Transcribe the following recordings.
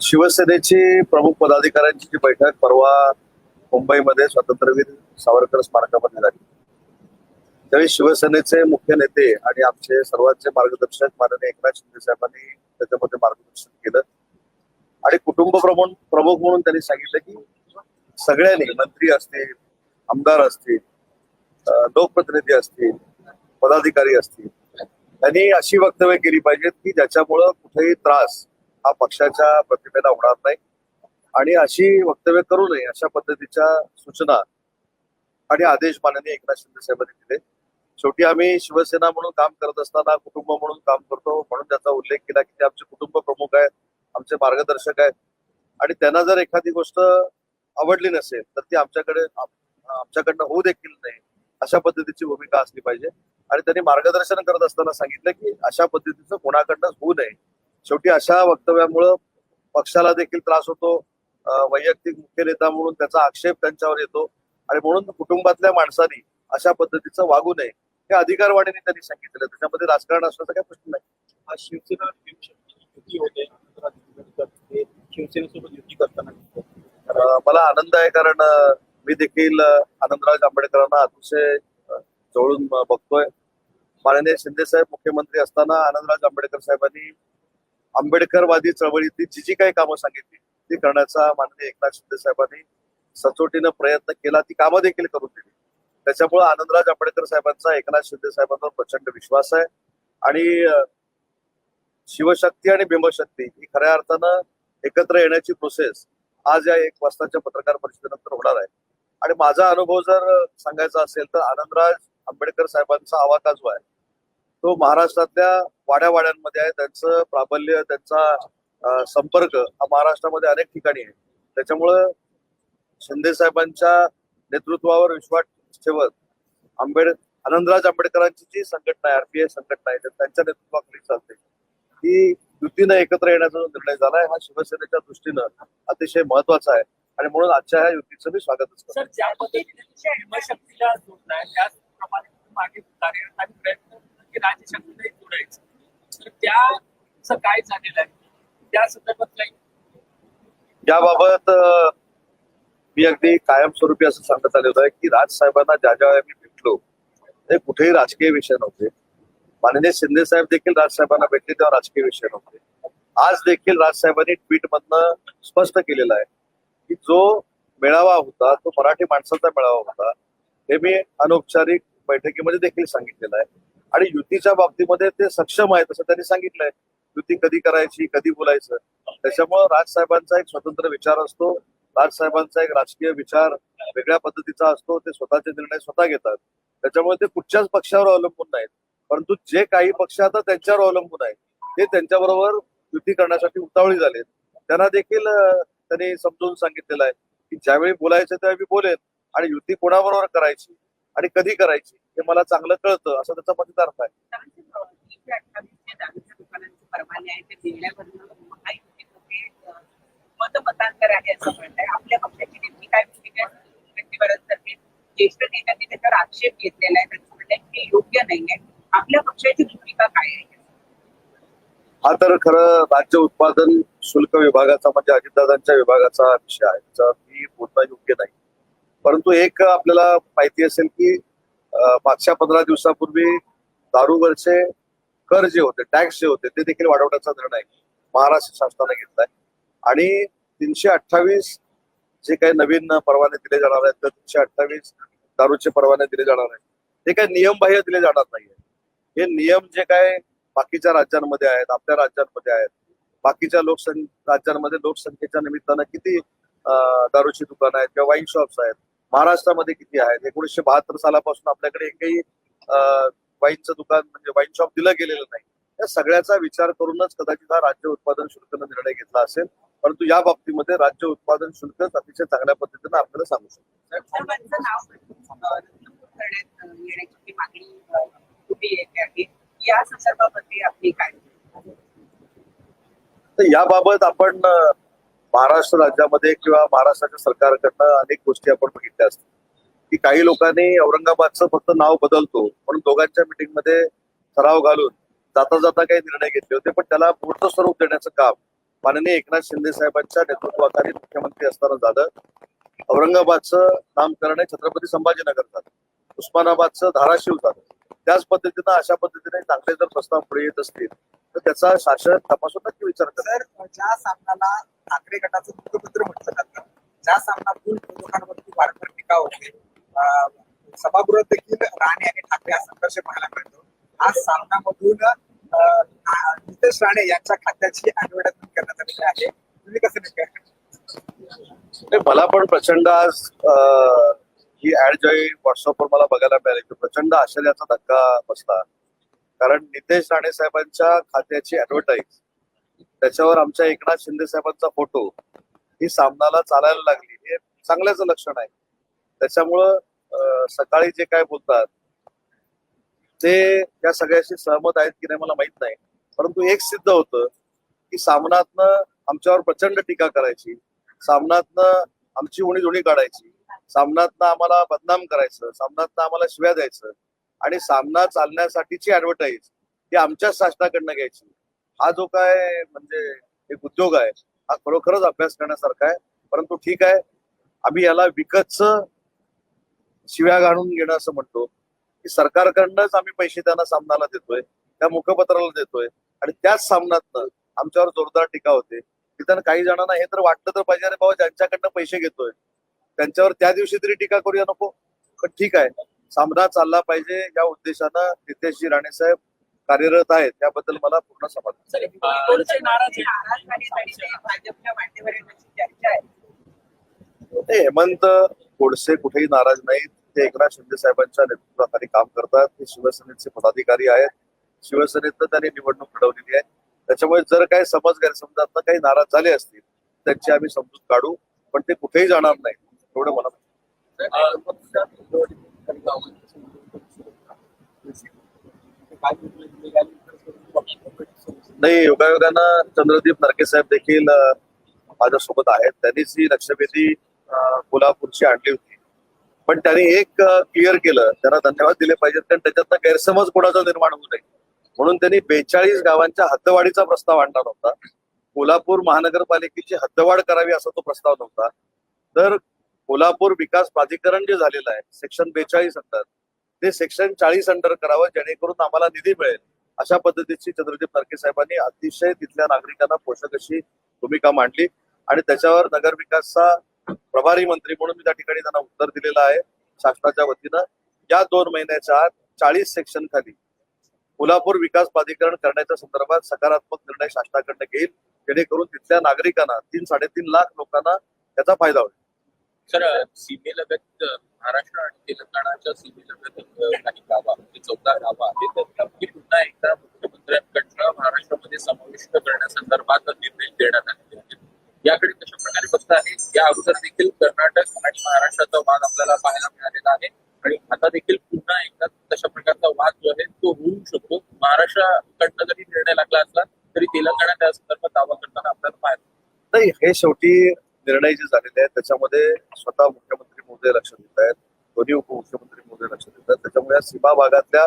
शिवसेनेची प्रमुख पदाधिकाऱ्यांची जी बैठक परवा मुंबईमध्ये स्वातंत्र्यवीर सावरकर स्मारकामध्ये झाली. त्यावेळी शिवसेनेचे मुख्य नेते आणि आमचे सर्वांचे मार्गदर्शक माननीय एकनाथ शिंदे साहेबांनी त्याच्यामध्ये मार्गदर्शन केलं. आणि कुटुंब प्रमुख प्रमुख म्हणून त्यांनी सांगितलं की सगळ्यांनी मंत्री असतील आमदार असतील लोकप्रतिनिधी असतील पदाधिकारी असतील त्यांनी अशी वक्तव्य केली पाहिजेत की ज्याच्यामुळं कुठेही त्रास हा पक्षाच्या प्रतिमेला होणार नाही. आणि अशी वक्तव्य करू नये अशा पद्धतीच्या सूचना आणि आदेश माननीय एकनाथ शिंदे साहेबांनी दिले. शेवटी आम्ही शिवसेना म्हणून काम करत असताना कुटुंब म्हणून काम करतो म्हणून त्याचा उल्लेख केला की ते आमचे कुटुंब प्रमुख आहेत आमचे मार्गदर्शक आहेत. आणि त्यांना जर एखादी गोष्ट आवडली नसेल तर ती आमच्याकडे आमच्याकडनं होऊ देखील नाही अशा पद्धतीची भूमिका असली पाहिजे. आणि त्यांनी मार्गदर्शन करत असताना सांगितलं की अशा पद्धतीचं कोणाकडनं होऊ नये. शेवटी अशा वक्तव्यामुळं पक्षाला देखील त्रास होतो. वैयक्तिक मुख्य नेता म्हणून त्याचा आक्षेप त्यांच्यावर येतो. आणि म्हणून कुटुंबातल्या माणसांनी अशा पद्धतीचं वागू नये हे अधिकारवाणीने त्यांनी सांगितलेलं त्याच्यामध्ये राजकारण असण्याचा काही प्रश्न नाही. आज शिवसेना युती होते? शिवसेनेसोबत युती करताना मला आनंद आहे कारण मी देखील आनंदराज आंबेडकरांना अतिशय जवळून बघतोय. माननीय शिंदे साहेब मुख्यमंत्री असताना आनंदराज आंबेडकर साहेबांनी आंबेडकरवादी चळवळीतली जी जी काही कामं सांगितली ती करण्याचा माननीय एकनाथ शिंदे साहेबांनी सचोटीनं प्रयत्न केला ती कामं देखील करून दिली. त्याच्यामुळे आनंदराज आंबेडकर साहेबांचा एकनाथ शिंदे साहेबांवर प्रचंड विश्वास आहे. आणि शिवशक्ती आणि भीमशक्ती ही खऱ्या अर्थानं एकत्र येण्याची प्रोसेस आज या एक वाजताच्या पत्रकार परिषदेनंतर होणार आहे. आणि माझा अनुभव जर सांगायचा असेल तर आनंदराज आंबेडकर साहेबांचा आवाका जो आहे तो महाराष्ट्रातल्या वाड्यावाड्यांमध्ये आहे. त्यांचं प्राबल्य त्यांचा संपर्क हा महाराष्ट्रामध्ये अनेक ठिकाणी आहे. त्याच्यामुळं शिंदे साहेबांच्या नेतृत्वावर विश्वास ठेवत आंबेड आनंदराज आंबेडकरांची जी संघटना आहे आरपीआय संघटना आहे त्यांच्या नेतृत्वाखाली चालते. ही युतीनं एकत्र येण्याचा जो निर्णय झालाय हा शिवसेनेच्या दृष्टीनं अतिशय महत्त्वाचा आहे. आणि म्हणून आजच्या ह्या युतीचं मी स्वागतच करतो. सर ज्या पद्धतीने त्याचप्रमाणे मागे कार्यरत आणि प्रयत्न करतो की राज्यशक्तीलाही जोडायचं. तर त्याचं काय झालेलं आहे? त्या संदर्भात काही याबाबत मी अगदी कायमस्वरूपी असं सांगत आलेलो आहे की राज साहेबांना ज्या ज्या वेळेला मी भेटलो ते कुठेही राजकीय विषय नव्हते. माननीय शिंदे साहेब देखील राज साहेबांना भेटले तेव्हा राजकीय विषय नव्हते. आज देखील राज साहेबांनी ट्विट मधनं स्पष्ट केलेलं आहे. की जो मेळावा होता तो मराठी माणसाचा मेळावा होता हे मी अनौपचारिक बैठकीमध्ये देखील सांगितलेलं आहे. आणि युतीच्या बाबतीमध्ये ते सक्षम आहेत असं त्यांनी सांगितलंय. युती कधी करायची कधी बोलायचं? त्याच्यामुळं राजसाहेबांचा एक स्वतंत्र विचार असतो. राजसाहेबांचा एक राजकीय विचार वेगळ्या पद्धतीचा असतो. ते स्वतःचे निर्णय स्वतः घेतात. त्याच्यामुळे ते कुठच्याच पक्षावर अवलंबून नाहीत. परंतु जे काही पक्ष आता त्यांच्यावर अवलंबून आहेत ते त्यांच्याबरोबर युती करण्यासाठी उतावळी झालेत. त्यांना देखील त्यांनी समजून सांगितलेलं आहे की ज्यावेळी बोलायचं त्यावेळी मी बोलेन आणि युती कोणाबरोबर करायची आणि कधी करायची हे मला चांगलं कळतं असं त्याचा मतदार्थ आहे. आहे मतमतांतर आपल्या नेमकी काय ज्येष्ठ नेत्यांनी त्याच्यावर आक्षेप घेतलेला आहे. त्यांचं म्हणणं योग्य नाहीये. आपल्या पक्षाची भूमिका काय आहे? हा तर खरं राज्य उत्पादन शुल्क विभागाचा म्हणजे अजितदादांच्या विभागाचा विषय आहे त्याचा मी बोलणं योग्य नाही. परंतु एक आपल्याला माहिती असेल की मागच्या पंधरा दिवसापूर्वी दारूवरचे कर जे होते टॅक्स जे होते ते देखील वाढवण्याचा निर्णय महाराष्ट्र शासनाने घेतलाय. आणि तीनशे अठ्ठावीस जे काही नवीन परवाने दिले जाणार आहेत तर तीनशे अठ्ठावीस दारूचे परवाने दिले जाणार आहेत. ते काही नियमबाह्य दिले जाणार नाहीये. हे नियम जे काय बाकीच्या राज्यांमध्ये आहेत आपल्या राज्यांमध्ये आहेत. बाकीच्या लोकसं राज्यांमध्ये लोकसंख्येच्या निमित्तानं किती दारूची दुकानं आहेत किंवा वाईन शॉप्स आहेत? महाराष्ट्रामध्ये किती आहेत? एकोणीसशे बहात्तर सालापासून आपल्याकडे एकही वाईनचं दुकान म्हणजे वाईन शॉप दिलं गेलेलं नाही. या सगळ्याचा विचार करूनच कदाचित हा राज्य उत्पादन शुल्कनं निर्णय घेतला असेल. परंतु या बाबतीमध्ये राज्य उत्पादन शुल्क अतिशय चांगल्या पद्धतीनं आपल्याला सांगू शकतो. या संदर्भामध्ये आपली काय? याबाबत आपण महाराष्ट्र राज्यामध्ये किंवा महाराष्ट्राच्या सरकारकडनं अनेक गोष्टी आपण बघितल्या असतात की काही लोकांनी औरंगाबादचं फक्त नाव बदलतो म्हणून दोघांच्या मिटिंगमध्ये ठराव घालून जाता जाता काही निर्णय घेतले होते पण त्याला मूर्त स्वरूप देण्याचं काम माननीय एकनाथ शिंदे साहेबांच्या नेतृत्वाखाली मुख्यमंत्री असताना झालं. औरंगाबादचं नामकरण आहे छत्रपती संभाजीनगर झालं. उस्मानाबादचं धाराशिव झालं. त्याच पद्धतीनं अशा पद्धतीने चांगले जर प्रस्ताव पुढे येत असतील तर त्याचा शासन तपासून नक्की विचार तर ज्या सामन्याला ठाकरे गटाचं मुखपत्र म्हटलं जातं ज्या सामन्यातून विरोधकांवरती वारंवार टीका होते सभागृहात देखील राणे आणि ठाकरे हा संघर्ष पाहायला मिळतो. आज आ- नितेश राणे यांच्या खात्याची ऍडव्हर्टाइजमेंट करण्यात आलेली आहे. तुम्ही कसं नाही, मला पण प्रचंड आज अं, ही ऍड जेव्हा व्हॉट्सअपवर मला बघायला मिळाली. की प्रचंड आश्चर्याचा धक्का बसला. कारण नितेश राणे साहेबांच्या खात्याची ऍडव्हर्टाईज त्याच्यावर आमच्या एकनाथ शिंदे साहेबांचा फोटो ही सामनाला चालायला लागली. हे चांगल्याचं लक्षण आहे. त्याच्यामुळं सकाळी जे काय बोलतात ते या सगळ्याशी सहमत आहेत की नाही मला माहीत नाही. परंतु एक सिद्ध होतं की सामनातनं आमच्यावर प्रचंड टीका करायची. सामनातनं आमची उणी धुणी काढायची. सामनातनं आम्हाला बदनाम करायचं सामनातनं आम्हाला शिव्या द्यायचं आणि सामना चालण्यासाठीची ऍडव्हर्टाईज ती आमच्याच शासनाकडनं घ्यायची. हा जो काय म्हणजे एक उद्योग आहे हा खरोखरच अभ्यास करण्यासारखा आहे. परंतु ठीक आहे आम्ही याला विकतच शिव्या घालून घेणं असं म्हणतो की सरकारकडनंच आम्ही पैसे त्यांना सामनाला देतोय त्या मुखपत्राला देतोय आणि त्याच सामन्यातनं आमच्यावर जोरदार टीका होते. की त्यांना काही जणांना हे तर वाटलं तर पाहिजे अरे बाबा ज्यांच्याकडनं पैसे घेतोय त्यांच्यावर त्या दिवशी तरी टीका करूया नको. पण ठीक आहे. सामना चालला पाहिजे. या उद्देशानं नितेशजी राणे साहेब कार्यरत आहेत. त्याबद्दल मला पूर्ण समाधान हेमंत गोडसे कुठेही नाराज नाहीत. ते एकनाथ शिंदे साहेबांच्या नेतृत्वाखाली काम करतात. ते शिवसेनेचे पदाधिकारी आहेत. शिवसेनेत त्यांनी निवडणूक लढवलेली आहे. त्याच्यामुळे जर काही समज गैरसमजात काही नाराज झाले असतील त्यांची आम्ही समजूत काढू. पण ते कुठेही जाणार नाही एवढं मला नाही. योगायोगानं चंद्रदीप नरके साहेब देखील माझ्यासोबत आहेत. त्यांनीच ही लक्षवेधी कोल्हापूरची आणली होती. पण त्यांनी एक क्लिअर केलं. त्यांना धन्यवाद दिले पाहिजेत. कारण त्याच्यातनं गैरसमज कोणाचा निर्माण होऊ नये. म्हणून त्यांनी बेचाळीस गावांच्या हद्दवाढीचा प्रस्ताव आणला नव्हता. कोल्हापूर महानगरपालिकेची हद्दवाढ करावी असा तो प्रस्ताव नव्हता. तर कोल्हापूर विकास प्राधिकरण जे झालेलं आहे सेक्शन बेचाळीस अंडर ते सेक्शन चाळीस अंडर करावं जेणेकरून आम्हाला निधी मिळेल. अशा पद्धतीची चंद्रदीप नरके साहेबांनी अतिशय तिथल्या नागरिकांना पोषक अशी भूमिका मांडली. आणि त्याच्यावर नगर विकासचा प्रभारी मंत्री म्हणून मी त्या ठिकाणी त्यांना उत्तर दिलेलं आहे शासनाच्या वतीनं. या दोन महिन्याच्या आत चाळीस सेक्शन खाली कोल्हापूर विकास प्राधिकरण करण्याच्या संदर्भात सकारात्मक निर्णय शासनाकडनं घेईल जेणेकरून तिथल्या नागरिकांना तीन साडेतीन लाख लोकांना त्याचा फायदा होईल. सर सीमेलगत महाराष्ट्र आणि तेलंगणाच्या सीमेलगत काही गावा आहेत चौदा गावा आहेत. तर पुन्हा एकदा मुख्यमंत्र्यांकडनं महाराष्ट्रामध्ये समाविष्ट करण्यासंदर्भात निर्देश देण्यात आलेले आहेत. याकडे कशा प्रकारे बघता आहे या अगोदर देखील कर्नाटक आणि महाराष्ट्राचा वाद आपल्याला पाहायला मिळालेला आहे. आणि आता देखील पुन्हा एकदा तशा प्रकारचा वाद जो आहे तो होऊ शकतो. महाराष्ट्राकडनं जरी निर्णय लागला असला तरी तेलंगणा त्या संदर्भात दावा करताना आपल्याला पाहायला नाही हे शेवटी निर्णय जे झालेले आहेत त्याच्यामध्ये स्वतः मुख्यमंत्री महोदय लक्ष देत आहेत दोन्ही उपमुख्यमंत्री महोदय लक्ष देत आहेत. त्याच्यामुळे या सीमा भागातल्या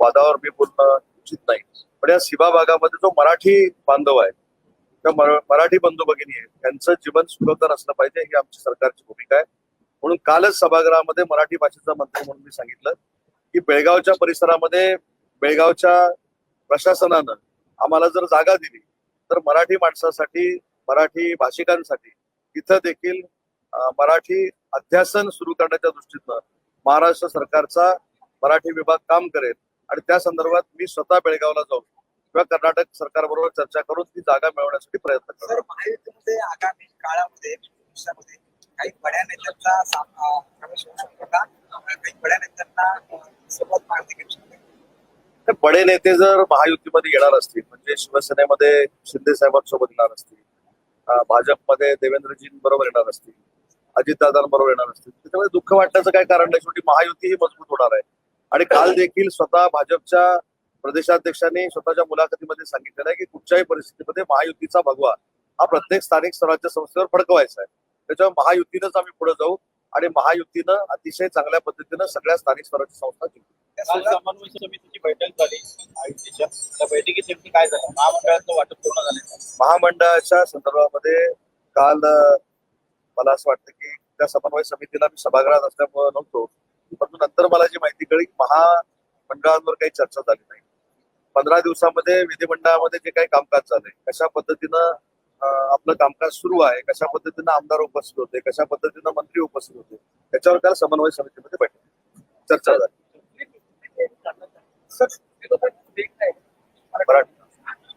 वादावर मी बोलणं उचित नाही. पण या सीमा भागामध्ये जो मराठी बांधव आहे त्या मराठी बंधू भगिनी आहेत त्यांचं जीवन सुखकर असलं पाहिजे ही आमची सरकारची भूमिका आहे. म्हणून कालच सभागृहामध्ये मराठी भाषेचा मंत्री म्हणून मी सांगितलं की बेळगावच्या परिसरामध्ये बेळगावच्या प्रशासनानं आम्हाला जर जागा दिली तर मराठी माणसासाठी मराठी भाषिकांसाठी इथं देखील मराठी अध्यासन सुरू करण्याच्या दृष्टीनं महाराष्ट्र सरकारचा मराठी विभाग काम करेल आणि त्या संदर्भात मी स्वतः बेळगावला जाऊन किंवा कर्नाटक सरकारबरोबर चर्चा करून ती जागा मिळवण्यासाठी प्रयत्न महायुतीमध्ये आगामी काळामध्ये काही बड्या नेत्यांचा साम- अं, प्रवेश होऊ शकतो का? अं, काही बड्या नेत्यांना सोबत बडे नेते जर महायुतीमध्ये येणार असतील म्हणजे शिवसेनेमध्ये शिंदे साहेबांसोबत येणार असतील भाजपमध्ये देवेंद्रजींबरोबर येणार असतील अजितदादांबरोबर येणार असतील. त्याच्यामुळे दुःख वाटण्याचं काय कारण नाही शेवटी महायुती ही मजबूत होणार आहे. आणि काल देखील स्वतः भाजपच्या प्रदेशाध्यक्षांनी स्वतःच्या मुलाखतीमध्ये सांगितलेलं आहे की कुठच्याही परिस्थितीमध्ये महायुतीचा भगवा हा प्रत्येक स्थानिक स्वराज्य संस्थेवर फडकवायचा आहे. त्याच्यामुळे महायुतीनंच आम्ही पुढे जाऊ आणि महायुतीनं अतिशय चांगल्या पद्धतीनं सगळ्या स्थानिक स्वराज्य संस्था जिंकू. काल समन्वय समितीची बैठक झाली. आयुष्याच्या त्या बैठकीत नेमकी काय झालं? महामंडळाचं वाटप पूर्ण झालं. महामंडळाच्या संदर्भामध्ये काल मला असं वाटतं की त्या समन्वय समितीला मी सभागृहात असल्यामुळे नव्हतो. परंतु नंतर मला जी माहिती कळली महामंडळांवर काही चर्चा झाली नाही. पंधरा दिवसामध्ये विधिमंडळामध्ये जे काही कामकाज झालंय कशा पद्धतीनं आपलं कामकाज सुरू आहे कशा पद्धतीनं आमदार उपस्थित होते कशा पद्धतीनं मंत्री उपस्थित होते त्याच्यावर काल समन्वय समितीमध्ये बैठक चर्चा झाली.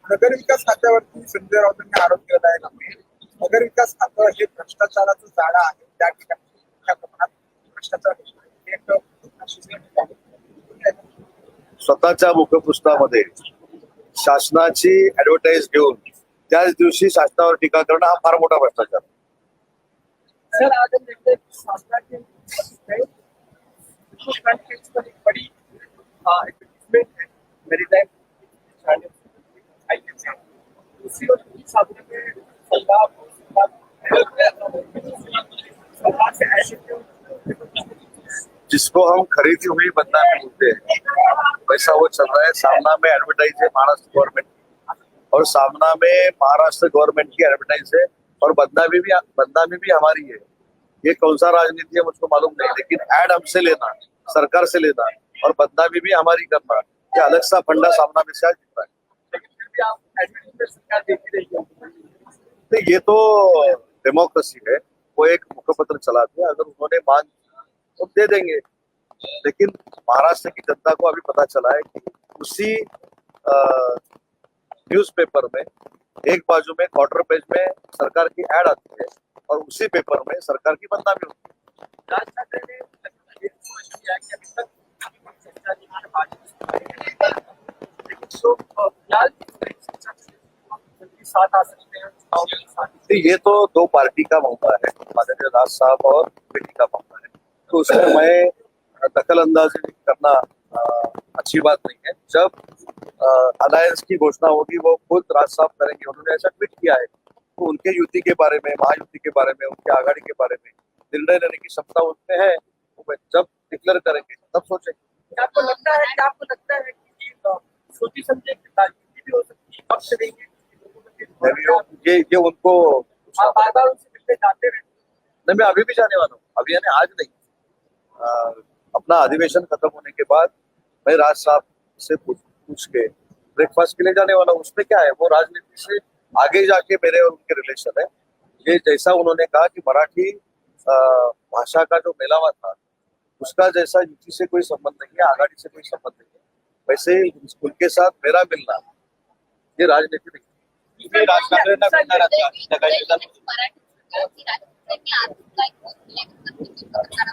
नगर विकास खात्यावरती संजय राऊतांनी आरोप केला आहे नगर विकास खातं हे भ्रष्टाचाराचं जाळं आहे त्या ठिकाणी मोठ्या प्रमाणात भ्रष्टाचार. स्वतःच्या मुखपृष्ठामध्ये शासनाची ऍडव्हर्टाईज घेऊन त्याच दिवशी शासनावर टीका करणं हा फार मोठा भ्रष्टाचार. सर आज में जिसको हम खरीदी हुई बदनामी बोलते हैं। वैसा वो चल रहा है। सामना में एडवर्टाइज है महाराष्ट्र गवर्नमेंट और सामना में महाराष्ट्र गवर्नमेंट की एडवर्टाइज है। और बदनामी भी बदनामी भी हमारी है। ये कौन सा राजनीति है मुझको मालूम नहीं। लेकिन एड हमसे लेना, सरकार से लेना। और बदनामी भी हमारी कर करना ये अलग सा फंडा सामना में से आज दिख रहा है रही है। तो ये तो डेमोक्रेसी है। वो एक मुखपत्र चलाते हैं। अगर उन्होंने मांग तो दे देंगे। लेकिन महाराष्ट्र की जनता को अभी पता चला है कि उसी न्यूज़पेपर में एक बाजू में क्वार्टर पेज में सरकार की एड आती है और उसी पेपर में सरकार की बदनामी होती है। ये तो दो पार्टी का मामला है माननीय राज साहब और बेटी का मामला है। तो उसमें मैं दखल अंदाजी करना अ, अच्छी बात नहीं है। जब अलायंस की घोषणा होगी वो खुद राज साहब करेंगे। उन्होंने ऐसा ट्वीट किया है तो उनके युति के बारे में महायुति के बारे में उनके आघाड़ी के बारे में निर्णय लेने की क्षमता उनमें है। वो जब डिक्लेयर करेंगे तब सोचेंगे। आपको लगता है आपको लगता है कि सोची समझे कि राजनीति भी हो सकती है? देंगे ये ये उनको आप बार बार उनसे मिलते जाते नहीं मैं अभी भी जाने वाला हूँ। अभी यानी आज नहीं। अ, अपना अधिवेशन खत्म होने के बाद मैं राज साहब से पूछ पूछ के ब्रेकफास्ट के लिए जाने वाला हूँ। उसमें क्या है? वो राजनीति से आगे जाके मेरे और उनके रिलेशन है। ये जैसा उन्होंने कहा कि मराठी भाषा का जो मेलावा था उसका जैसा युति से कोई संबंध नहीं है आघाड़ी से कोई संबंध नहीं है। वैसे ही उनके साथ मेरा मिलना ये राजनीति नहीं है। तुम्ही राज ठाकरेंना भेटणार आहात का? त्या काही दिवसांपूर्वी? मराठी सरकारची राजकीय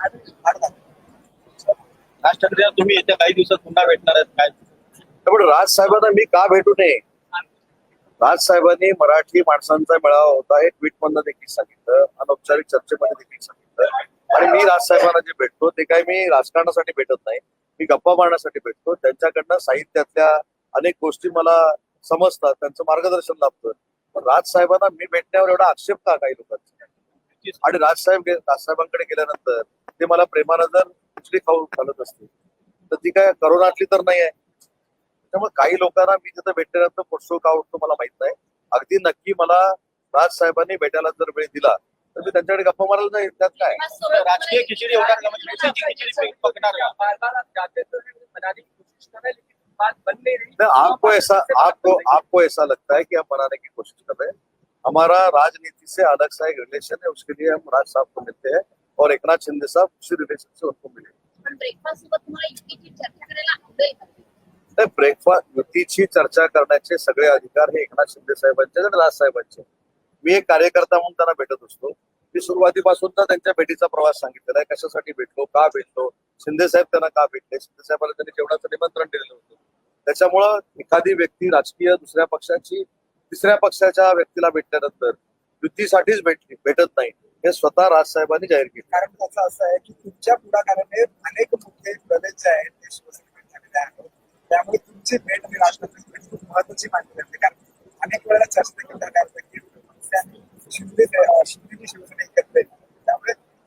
आर्थिक राज ठाकरे तुम्ही येत्या काही दिवसात पुन्हा भेटणार आहेत काय? त्यामुळे राज साहेबांना मी का भेटू नये? राज साहेबांनी मराठी माणसांचा मेळावा होता हे ट्विट मधनं देखील सांगितलं. अनौपचारिक चर्चेमध्ये देखील सांगितलं. आणि मी राज साहेबांना जे भेटतो ते काय मी राजकारणासाठी भेटत नाही. मी गप्पा मारण्यासाठी भेटतो. त्यांच्याकडनं साहित्यातल्या अनेक गोष्टी मला समजतात त्यांचं मार्गदर्शन लाभतं. पण राज साहेबांना मी भेटण्यावर एवढा आक्षेप का काही लोकांचा? आणि राजसाहेब राजसाहेबांकडे गेल्यानंतर ते मला प्रेमानं जर उचली खाऊ घालत असतील तर ती काय करोनातली तर नाही आहे. त्यामुळे काही लोकांना मी तिथं भेटल्यानंतर पोटसो का उठतो मला माहीत नाही. अगदी नक्की मला राज साहेबांनी भेटायला जर वेळ दिला तर मी त्यांच्याकडे गप्पा मारायला जाईल. त्यात काय? राजकीय खिचडी तो बात बन नहीं रही। नहीं, आपको ऐसा आपको आपको ऐसा लगता है कि हम बनाने की कोशिश कर रहे हैं? हमारा राजनीति से अलग सा एक रिलेशन है उसके लिए हम राज साहब को मिलते हैं और एक नाथ शिंदे साहब उसी रिलेशन से उनको मिले ब्रेकफास्ट युतीची चर्चा करण्याचे सगळे अधिकार हे एकनाथ शिंदे साहेबांचे आणि राज साहेबांचे मी एक कार्यकर्ता म्हणून त्यांना भेटत असतो मी सुरुवातीपासूनचा त्यांच्या भेटीचा प्रवास सांगितलेला आहे. कशासाठी भेटलो का भेटलो शिंदे साहेब त्यांना का भेटले? शिंदे साहेबांना त्यांनी जेवणाचं निमंत्रण दिलेलं होतं. त्याच्यामुळं एखादी व्यक्ती राजकीय दुसऱ्या पक्षाची तिसऱ्या पक्षाच्या व्यक्तीला भेटल्यानंतर युतीसाठीच भेटली भेटत नाही. हे स्वतः राजसाहेबांनी जाहीर केले. कारण त्याचं असं आहे की तुमच्या पुढाकाराने अनेक मोठे प्रदेश जे आहेत ते शिवसेनेकडे झालेले आहेत. त्यामुळे तुमची भेट आणि राष्ट्रपती भेट खूप महत्वाची मानली जाते. कारण अनेक वेळेला चर्चा देखील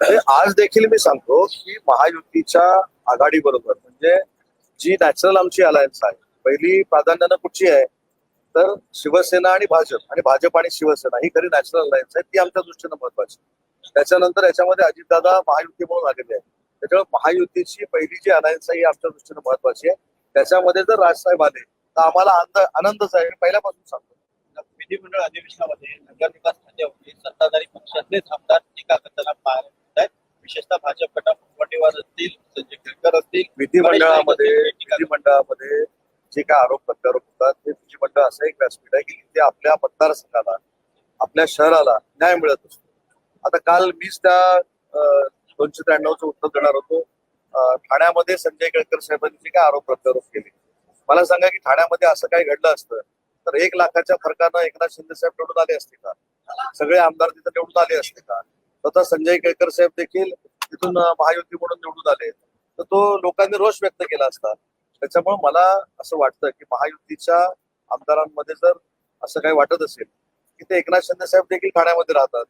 आज देखील मी सांगतो की महायुतीच्या आघाडी बरोबर म्हणजे जी नॅचरल आमची अलायन्स आहे पहिली प्राधान्यानं कुठची आहे तर शिवसेना आणि भाजप आणि भाजप आणि शिवसेना ही खरी नॅचरल अलायन्स आहे ती आमच्या दृष्टीनं महत्वाची. त्याच्यानंतर याच्यामध्ये अजितदादा महायुती म्हणून आलेले आहे त्याच्यामुळे महायुतीची पहिली जी अलायन्स आहे ही आमच्या दृष्टीनं महत्वाची आहे. त्याच्यामध्ये जर राजसाहेब आले तर आम्हाला आनंद आनंदच आहे पहिल्यापासून सांगतो. विधिमंडळ अधिवेशनामध्ये नगर विकास खात्यावरती सत्ताधारी पक्षातलेच आमदार टीका करताना पाहायला विशेषतः भाजप गटा मुनगंटीवार असतील संजय केळकर असतील विधिमंडळामध्ये विधिमंडळामध्ये जे काय आरोप प्रत्यारोप होतात ते विधिमंडळ असं एक व्यासपीठ आहे की ते आपल्या मतदारसंघाला आपल्या शहराला न्याय मिळत असतो. आता काल मीच त्या दोनशे त्र्याण्णवचं उत्तर देणार होतो. ठाण्यामध्ये संजय केळकर साहेबांनी जे काय आरोप प्रत्यारोप केले. मला सांगा की ठाण्यामध्ये असं काही घडलं असतं तर एक लाखाच्या फरकानं एकनाथ शिंदे साहेब निवडून आले असते का? सगळे आमदार तिथे निवडून आले असते का? स्वतः संजय केळकर साहेब देखील तिथून महायुती म्हणून निवडून आले. तर तो लोकांनी रोष व्यक्त केला असता. त्याच्यामुळे मला असं वाटतं की महायुतीच्या आमदारांमध्ये जर असं काही वाटत असेल की ते एकनाथ शिंदे साहेब देखील ठाण्यामध्ये राहतात.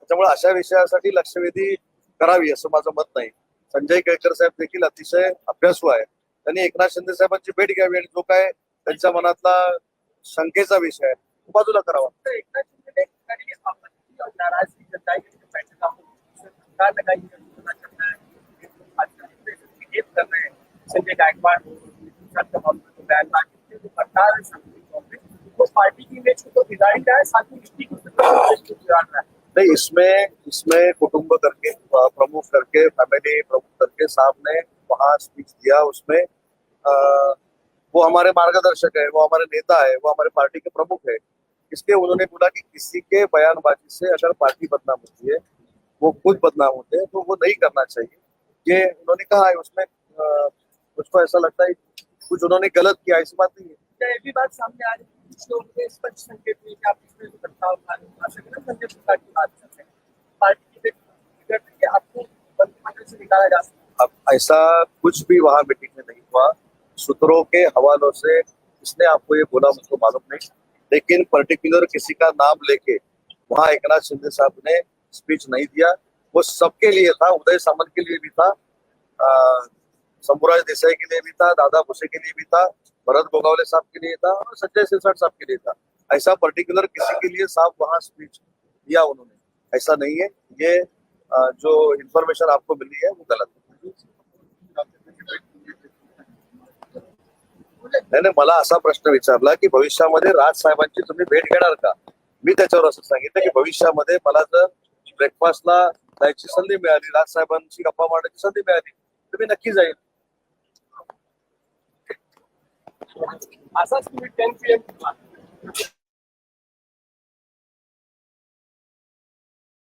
त्याच्यामुळे अशा विषयासाठी लक्षवेधी करावी असं माझं मत नाही. संजय केळकर साहेब देखील अतिशय अभ्यासू आहे त्यांनी एकनाथ शिंदे साहेबांची भेट घ्यावी आणि जो काय त्यांच्या मनातला शंकेचा विषय आहे तो बाजूला करावा. तर एकनाथ शिंदे ने कधी आपत्ती और नाराजगी जताई है कि बैठक आप सरकार लगाई है उतना चलना है आजकल बिहेव कर रहे हैं संजय गायकवाड़ हो नितिन का मामला तो बयान बाकी जो करतार है शांति कांग्रेस वो पार्टी की इमेज को तो बिगाड़ ही रहा है साथ में हिस्ट्री को तो बिगाड़ रहा है नहीं इसमें इसमें कुटुंब करके अ, प्रमुख करके फैमिली प्रमुख करके साहब ने वहाँ स्पीच दिया उसमें अ, वो हमारे मार्गदर्शक है वो हमारे नेता है वो हमारे पार्टी के प्रमुख है। इसलिए उन्होंने बोला कि किसी के बयानबाजी से अगर पार्टी बदनाम होती है वो खुद बदनाम होते हैं तो वो नहीं करना चाहिए। ये उन्होंने कहा है उसमें मुझको ऐसा लगता है कुछ उन्होंने गलत किया ऐसी बात नहीं है। भी बात सामने आ रही है कुछ लोग संकेत दिए कि आप इसमें जो प्रस्ताव कानून आ सके संजय प्रसाद की बात करते हैं। पार्टी की इमेज बिगड़ रही है आपको मंत्रिमंडल से निकाला जा सकता अब ऐसा कुछ भी वहाँ मीटिंग में नहीं हुआ। सूत्रों के हवालों से किसने आपको ये बोला मुझको मालूम नहीं। लेकिन पर्टिकुलर किसी का नाम लेके वहाँ एकनाथ शिंदे साहब ने स्पीच नहीं दिया। वो सबके लिए था, उदय सामंत के लिए भी था शंभूराज देसाई के लिए भी था, दादा भुसे के लिए भी था, भरत गोगावले साहब के लिए था और संजय सिरसाट साहब के लिए था। ऐसा पर्टिकुलर किसी के लिए साहब वहाँ स्पीच दिया उन्होंने। ऐसा नहीं है। ये जो इन्फॉर्मेशन आपको मिली है, वो गलत है। नाही नाही मला असा प्रश्न विचारला की भविष्यामध्ये राज साहेबांची तुम्ही भेट घेणार का? मी त्याच्यावर असं सांगितलं की भविष्यामध्ये मला जर ब्रेकफास्टला जायची संधी मिळाली राज साहेबांची गप्पा मारण्याची संधी मिळाली तर मी नक्की जाईल. असाच तुम्ही